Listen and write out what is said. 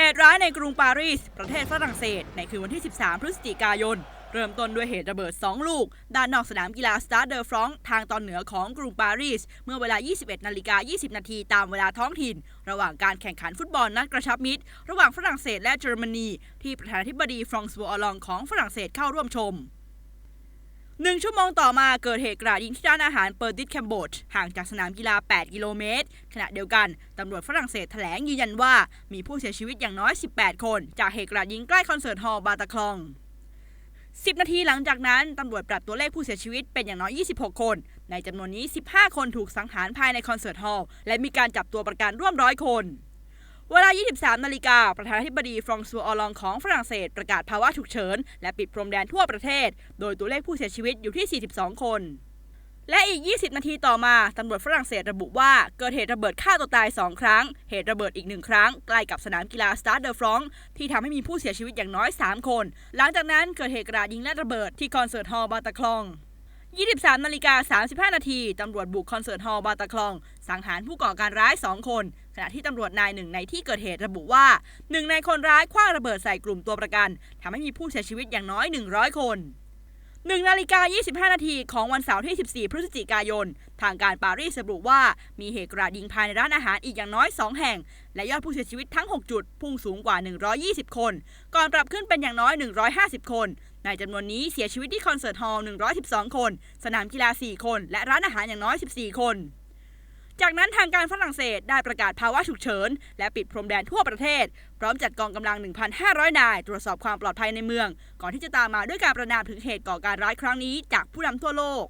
เหตุร้ายในกรุงปารีส ประเทศฝรั่งเศส ในคืนวันที่ 13 พฤศจิกายน เริ่มต้นด้วยเหตุระเบิด 2 ลูก ด้านนอกสนามกีฬาสตาร์เดอร์ฟรองทางตอนเหนือของกรุงปารีส เมื่อเวลา 21 นาฬิกา 20 นาทีตามเวลาท้องถิ่น ระหว่างการแข่งขันฟุตบอลนัดกระชับมิตร ระหว่างฝรั่งเศสและเยอรมนี ที่ประธานาธิบดีฟรองซัวออลองของฝรั่งเศสเข้าร่วมชม หนึ่งชั่วโมงต่อมาเกิดเหตุกราดยิงที่ร้านอาหารเปอร์ติสแคมโบดห่างจากสนามกีฬา 8 กิโลเมตร ขณะเดียวกัน ตำรวจฝรั่งเศสแถลงยืนยันว่า มีผู้เสียชีวิตอย่างน้อย 18 คน จากเหตุกราดยิงใกล้คอนเสิร์ตฮอลล์บาตาคลอง 10 นาทีหลังจากนั้น ตำรวจปรับตัวเลขผู้เสียชีวิตเป็นอย่างน้อย 26 คน ในจำนวนนี้ 15 คนถูกสังหารภายในคอนเสิร์ตฮอลล์และมีการจับตัวประกันร่วมร้อยคน เวลา 23 นาฬิกา ประธานาธิบดีฟรองซัวออลองของฝรั่งเศสประกาศภาวะฉุกเฉิน และปิดพรมแดนทั่วประเทศ โดยตัวเลขผู้เสียชีวิตอยู่ที่ 42 คน และอีก 20 นาทีต่อมา ตำรวจฝรั่งเศสระบุว่าเกิดเหตุระเบิดฆ่าตัวตาย 2 ครั้ง เหตุระเบิดอีกหนึ่งครั้ง ใกล้กับสนามกีฬาสตาร์เดอฟรองที่ทำให้มีผู้เสียชีวิตอย่างน้อย 3 คน หลังจากนั้นเกิดเหตุกราดยิงและระเบิดที่คอนเสิร์ตฮอลล์บาตาคลอง23นาฬิกา35 นาที ตำรวจบุกคอนเสิร์ตฮอลล์บาตาคลอง สังหารผู้ก่อการร้าย 2 คน ณะที่ตำรวจนายหนึ่งในที่เกิดเหตุระบุว่าหนึ่งในคนร้ายคว้างระเบิดใส่กลุ่มตัวประกันทำให้มีผู้เสียชีวิตอย่างน้อย 100 คน1นาฬิกา25 นาทีของวันเสาร์ที่ 14 พฤศจิกายน ทางการปารีสระบุว่ามีเหตุกราดยิงภายในร้านอาหารอีกอย่างน้อย 2 แห่ง และยอดผู้เสียชีวิตทั้ง 6 จุด พุ่งสูงกว่า 120 คน ก่อนปรับขึ้นเป็นอย่างน้อย 150 คน ในจำนวนนี้เสียชีวิตที่คอนเสิร์ตฮอลล์112 คน สนามกีฬา 4 คน และร้านอาหารอย่างน้อย 14 คน จากนั้นทางการฝรั่งเศสได้ประกาศภาวะฉุกเฉิน และปิดพรมแดนทั่วประเทศ พร้อมจัดกองกำลัง 1,500 นาย ตรวจสอบความปลอดภัยในเมือง ก่อนที่จะตามมาด้วยการประนามถึงเหตุก่อการร้ายครั้งนี้จากผู้นำทั่วโลก